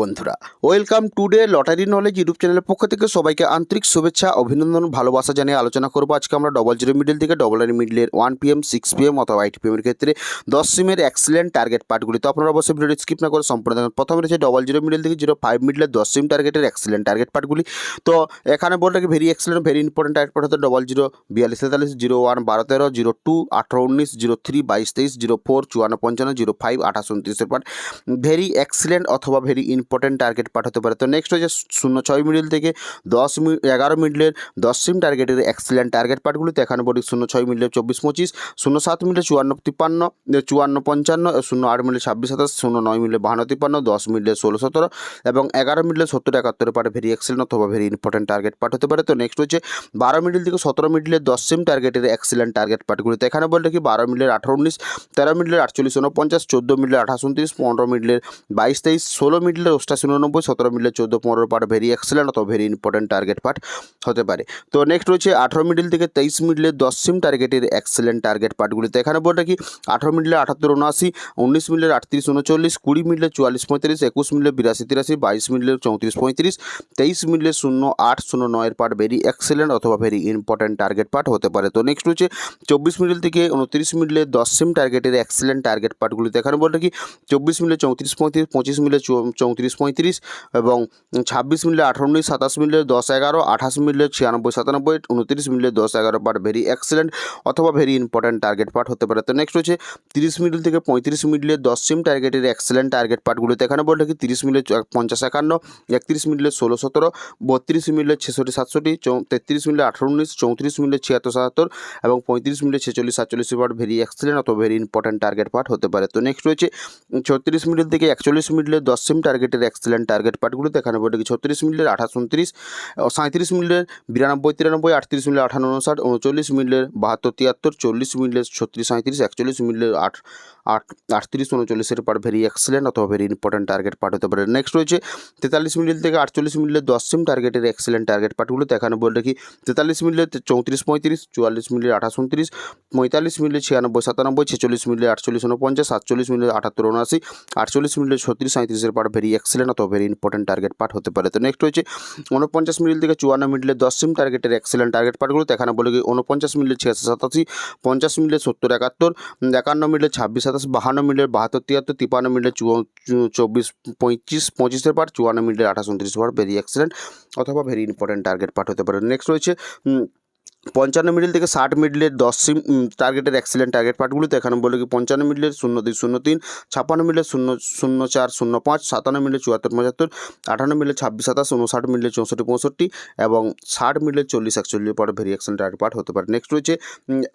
বন্ধুরা welcome today lottery knowledge YouTube চ্যানেলের পক্ষ থেকে সবাইকে আন্তরিক শুভেচ্ছা, অভিনন্দন, ভালোবাসা জানিয়ে আলোচনা করব। আজকে আমরা ডবল জিরো মিডিল থেকে double nine মিডিলের one PM six P PM অথবা এইট পিএমের ক্ষেত্রে দশ সিমের এক্সিলেন্ট টার্গেট পার্টগুলি তো আপনারা অবশ্যই ভিডিওটি স্কিপ না করে সম্পূর্ণ দেখেন। প্রথমে রয়েছে ডবল জিরো মিডিল থেকে জিরো ফাইভ মিডিলের দশ সিম টার্গেটের এক্সিলেন্ট টার্গেট পার্টগুলি তো এখানে বলতে কি very excellent very important target part হচ্ছে ডবল জিরো বিয়াল্লিশ, তেতাল্লিশ জিরো ওয়ান বারো, তেরো জিরো টু আঠারো, উনিশ জিরো থ্রি বাইশ, তেইশ জিরো ফোর চুয়ান্ন, পঞ্চান্ন জিরো ফাইভ আঠাশ, উনত্রিশের পার্ট ভেরি এক্সিলেন্ট অথবা ভেরি ইম্পর্টেন্ট টার্গেট পাঠ হতে পারে। তো নেক্সট হচ্ছে শূন্য ছয় মিডিল থেকে দশ এগারো মিডলের দশ সিম টার্গেটের এক্সিলেন্ট টার্গেট পার্টগুলিতে এখানে বলি শূন্য ছয় মিডলের চব্বিশ পঁচিশ, শূন্য সাত মিলে চুয়ান্ন তিপ্পান্ন চুয়ান্ন পঞ্চান্ন শূন্য আট মিলে ছাব্বিশ সাতাশ, শূন্য নয় মিলে বাহান্ন তিপ্পান্ন, দশ মিলে ষোলো সতেরো এবং এগারো মিলে সত্তর একাত্তরের পার্ট ভেরি এক্সিলেন্ট অথবা ভেরি ইম্পর্টেন্ট টার্গেট পার্ট হতে পারে। তো নেক্সট হচ্ছে বারো মিডিল থেকে সতেরো মিডলের দশ সিম টার্গেটের এক্সিলেন্ট টার্গেট পার্টগুলিতে এখানে বলতে কি বারো মিডলের আঠারো উনিশ, তেরো মিডলের আটচল্লিশ উনপঞ্চাশ চোদ্দ মিডলের আঠাশ উনত্রিশ, পনেরো মিডলের বাইশ তেইশ, ষোলো মিডলের অষ্টাশি উননব্বই সতেরো মিডলের চোদ্দ পনেরো পার্ট ভেরি এক্সেলেন্ট অথবা ভেরি ইম্পর্টেন্ট টার্গেট পার্ট হতে পারে তো নেক্সট রয়েছে আঠারো মিডল থেকে তেইশ মিডলের দশ সিম টার্গেটের এক্সেলেন্ট টার্গেট পার্টগুলিতে এখানে বলতে কি আঠারো মিডলের আটাত্তর উনআশি উনিশ মিডলের আটত্রিশ উনচল্লিশ কুড়ি মিডলের চুয়াল্লিশ পঁয়ত্রিশ একুশ মিডলের বিরাশি তিরাশি বাইশ মিডলের চৌত্রিশ পঁয়ত্রিশ তেইশ মিডলের শূন্য আট শূন্য নয়ের পার্ট ভেরি এক্সেলেন্ট অথবা ভেরি ইম্পর্টেন্ট টার্গেট পার্ট হতে পারে তো নেক্সট রয়েছে চব্বিশ মিডল থেকে উনত্রিশ মিডলের দশ সিম টার্গেটের এক্সেলেন্ট টার্গেট পার্টগুলিতে এখানে বলতে কি চব্বিশ মিলে চৌত্রিশ পঁয়ত্রিশ পঁচিশ মিলে চৌ- চৌত্রিশ পঁয়ত্রিশ এবং ছাব্বিশ মিলে আঠারো উনিশ সাতাশ মিলে দশ এগারো, আঠাশ মিলে ছিয়ানব্বই, সাতানব্বই, উনত্রিশ মিলে দশ এগারো পার্ট ভেরি এক্সেলেন্ট অথবা ভেরি ইম্পর্ট্যান্ট টার্গেট পার্ট হতে পারে। তো নেক্সট হচ্ছে তিরিশ মিডল থেকে পঁয়ত্রিশ মিডলে দশ সিম টার্গেটের এক্সেলেন্ট টার্গেট পার্টগুলোতে। এখানে বলতে কি তিরিশ চ- পঞ্চাশ একান্ন, একত্রিশ মিডলে ষোলো সতেরো, বত্রিশ মিডলে ছেষট্টি সাতষট্টি তেত্রিশ মিডলে আঠারো উনিশ, চৌত্রিশ মিডলে ছিয়াত্তর সাতাত্তর এবং পঁয়ত্রিশ মিডলে ছেচল্লিশ সাতচল্লিশ পার্ট ভেরি এক্সেলেন্ট অথবা ভেরি ইম্পর্ট্যান্ট টার্গেট পার্ট হতে পারে। তো নেক্সট রয়েছে ছত্রিশ মিডল থেকে একচল্লিশ মিডলে দশ সিম টার্গেটের এক্সেলেন্ট টার্গেট পার্টগুলোতে এখানে কি ছত্রিশ মিডলের আঠাশ উনত্রিশ সাঁত্রিশ মিডলের বিরানব্বই, তিরানব্বই, আটত্রিশ মিডলের আঠান্ন উনষাট উনচল্লিশ মিডলের বাহাত্তর, তিয়াত্তর, চল্লিশ মিডলের ছত্রিশ সাঁত্রিশ একচল্লিশ মিডলের আট আট, আটত্রিশ উনচল্লিশের পার্ট ভেরি এক্সেলেন্ট অথবা ভেরি ইম্পর্টেন্ট টার্গেট পার্ট হতে পারে। নেক্সট রয়েছে তেতাল্লিশ মিডল থেকে আটচল্লিশ মিডলের দশ সিম টার্গেটের এক্সেলেন্ট টার্গেট পার্টগুলোতে এখানে বলে রাখি তেতাল্লিশ মিডলে চৌত্রিশ, পঁয়ত্রিশ, চুয়াল্লিশ মিডলে আঠাশ, উনত্রিশ, পঁয়তাল্লিশ মিডলে ছিয়ানব্বই, সাতানব্বই, ছেচল্লিশ মিডলে আটচল্লিশ উনপঞ্চাশ সাতচল্লিশ মিডলে আটাত্তর উনআশি আটচল্লিশ মিডলে ছত্রিশ সাঁত্রিশের পার্ট ভেরি এক্সেলেন্ট অথবা ভেরি ইম্পর্টেন্ট টার্গেট পার্ট হতে পারে। তো নেক্সট হচ্ছে উনপঞ্চাশ মিডল থেকে চুয়ান্ন মিডলে দশ সিম টার্গেটের এক্সেলেন্ট টার্গেট পার্টগুলো এখানে বলে গিয়ে উনপঞ্চাশ মিডলে ছিয়াশি সাতাশি, পঞ্চাশ মিডলে সত্তর একাত্তর, একান্ন মিডলে ছাব্বিশ সাতাশ, বাহান্ন মিডলে বাহাত্তর তিয়াত্তর, তিপান্ন চুয়া- চব্বিশ পঁয়ত্রিশ পঁচিশের পার্ট চুয়ান্ন মিডলে আঠাশ, উনত্রিশ পার্ট ভেরি এক্সেলেন্ট অথবা ভেরি ইম্পর্টেন্ট টার্গেট পার্ট হতে পারে। নেক্সট রয়েছে পঞ্চান্ন মিডল থেকে ষাট মিডলের দশ সিম টার্গেটের এক্সেলেন্ট টার্গেট পার্টগুলোতে এখানে বলে কি পঞ্চান্ন মিডলের শূন্য দুই, শূন্য তিন, ছাপ্পান্ন মিডলে শূন্য শূন্য চার, শূন্য পাঁচ, সাতান্ন মিডলে চুয়াত্তর, পঁচাত্তর আটান্ন মিডলে ছাব্বিশ, সাতাশ উনষাট মিডলে চৌষট্টি, পঁয়ষট্টি এবং ষাট মিডলে চল্লিশ, একচল্লিশ পরে ভেরি এক্সেলেন্ট টার্গেট পার্ট হতে পারে। নেক্সট রয়েছে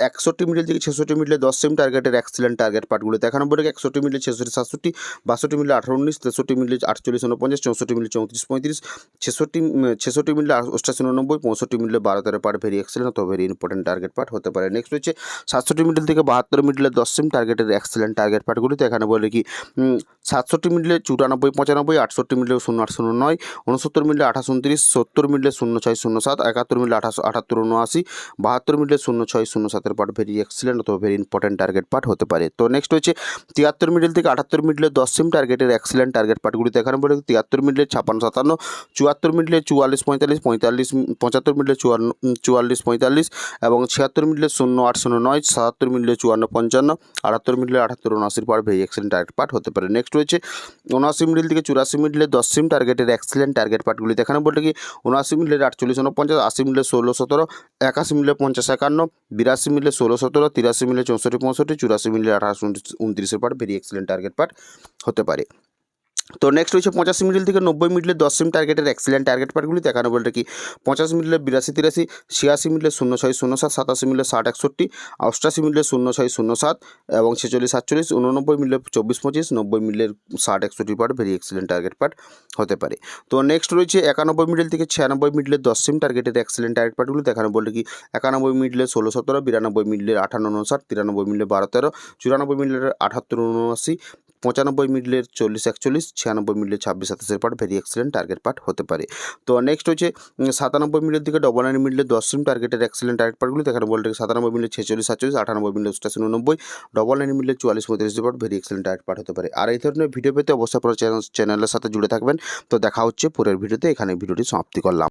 একষট্টি মিডল থেকে ছেষট্টি মিডলে দশ সিম টার্গেটের এক্সেলেন্ট টার্গেট পার্টগুলোতে এখানে বলে একষট্টি মিডলে ছেষট্টি, সাতষট্টি, বাষট্টি মিডলে আঠারো, উনিশ, তেষট্টি মিডলে আটচল্লিশ উনপঞ্চাশ চৌষট্টি মিডলে চৌত্রিশ, পঁয়ত্রিশ, ছেষট্টি ছেষট্টি মিডলে অষ্টাশি, উননব্বই, পঁয়ষট্টি মিডলে বারো, তেরো পার্ট ভেরি অথবা ভেরি ইম্পর্টেন্ট টার্গেট পার্ট হতে পারে নেক্সট হচ্ছে সাতষট্টি মিডল থেকে বাহাত্তর মিডলে দশ সিম টার্গেটের এক্সেলেন্ট টার্গেট পার্টগুলিতে এখানে বলে কি সাতষট্টি মিডলে চুরানব্বই পঁচানব্বই আটষট্টি মিডলে শূন্য আট শূন্য নয় উনসত্তর মিডলে আঠাশ উনত্রিশ সত্তর মিডলে শূন্য ছয় শূন্য সাত একাত্তর মিডলে আঠাশ আটাত্তর উনআশি বাহাত্তর মিডলে শূন্য ছয় শূন্য সাতের পার্ট ভেরি এক্সেলেন্ট অথবা ভেরি ইম্পর্টেন্ট টার্গেট পার্ট হতে পারে তো নেক্সট হচ্ছে তিয়াত্তর মিডল থেকে আটাত্তর মিডলে দশ সিম টার্গেটের এক্সেলেন্ট টার্গেট পার্টগুলিতে এখানে বলে তিয়াত্তর মিডলে ছাপান্ন সাতান্ন চুয়াত্তর মিডলে চুয়াল্লিশ পঁয়তাল্লিশ পঁয়তাল্লিশ পঁচাত্তর মিডলে চুয়ান্ন চুয়াল্লিশ পঁয়তাল্লিশ এবং ছিয়াত্তর মিডলে শূন্য, আট শূন্য নয়, সাতাত্তর মিডলে চুয়ান্ন পঞ্চান্ন, আটাত্তর মিডলে আটাত্তর উনআশির part very excellent target part হতে পারে। নেক্সট রয়েছে উনআশি মিডল থেকে চুরাশি মিডলে দশ সিম টার্গেটের এক্সেলেন্ট টার্গেট পার্টগুলি এখানে বলতে কি উনআশি মিডলে আটচল্লিশ, উনপঞ্চাশ, আশি মিডলে ষোলো, সতেরো, একাশি মিডলে পঞ্চাশ, একান্ন, বিরাশি মিডলে ষোলো, সতেরো, তিরাশি মিডলে চৌষট্টি, পঁয়ষট্টি, চুরাশি মিডলে আঠাশ, উনত্রিশ- উনত্রিশের part very excellent target part হতে পারে। তো নেক্সট রয়েছে পঁচাশি মিডিল থেকে নব্বই মিডলে দশ সিম টার্গেটের এক্সিলেন্ট টার্গেট পার্টগুলি দেখানো বলতে কি পঁচাশ মিডলে বিরাশি তিরাশি ছিয়াশি মিডলে শূন্য ছয় শূন্য সাত সাতাশি মিডলে ষাট একষট্টি অষ্টাশি মিডলে শূন্য ছয় শূন্য সাত এবং ছেচল্লিশ সাতচল্লিশ উননব্বই মিডলে চব্বিশ পঁচিশ নব্বই মিডলের ষাট একষট্টি part very excellent target part হতে পারে তো নেক্সট রয়েছে একানব্বই মিডল থেকে ছিয়ানব্বই মিডলে দশ সিম টার্গেটের এক্সিলেন্ট টার্গেট পার্টগুলি দেখানো বলতে কি একানব্বই মিডলে ষোলো সতেরো বিরানব্বই মিডলে আঠান্ন উনষাট তিরানব্বই মিডলে বারো তেরো চুরানব্বই মিডলের আঠাত্তর উনআশি পঁচানব্বই মিডলের চল্লিশ একচল্লিশ, ছিয়ানব্বই মিডলের ছাব্বিশ সাতাশের part very excellent target part হতে পারে। তো নেক্সট হচ্ছে সাতানব্বই মিডলের দিকে ডবল নাইন মিডলের দশ সিম টার্গেটের এক্সেলেন্ট টার্গেট পার্টগুলি এখানে বলতে সাতানব্বই মিডলের ছেচল্লিশ, সাতচল্লিশ, আটানব্বই মিডলের অষ্টাশি, উননব্বই ডবল নাইন মিডলের চুয়াল্লিশ, পঁয়ত্রিশ part very excellent target part হতে পারে। আর এই ধরনের ভিডিও পেতে অবশ্যই আপনার চ্যানেল চ্যানেলের সাথে জুড়ে থাকবেন। তো দেখা হচ্ছে পরের ভিডিওতে এখানে ভিডিওটি সমাপ্তি করলাম।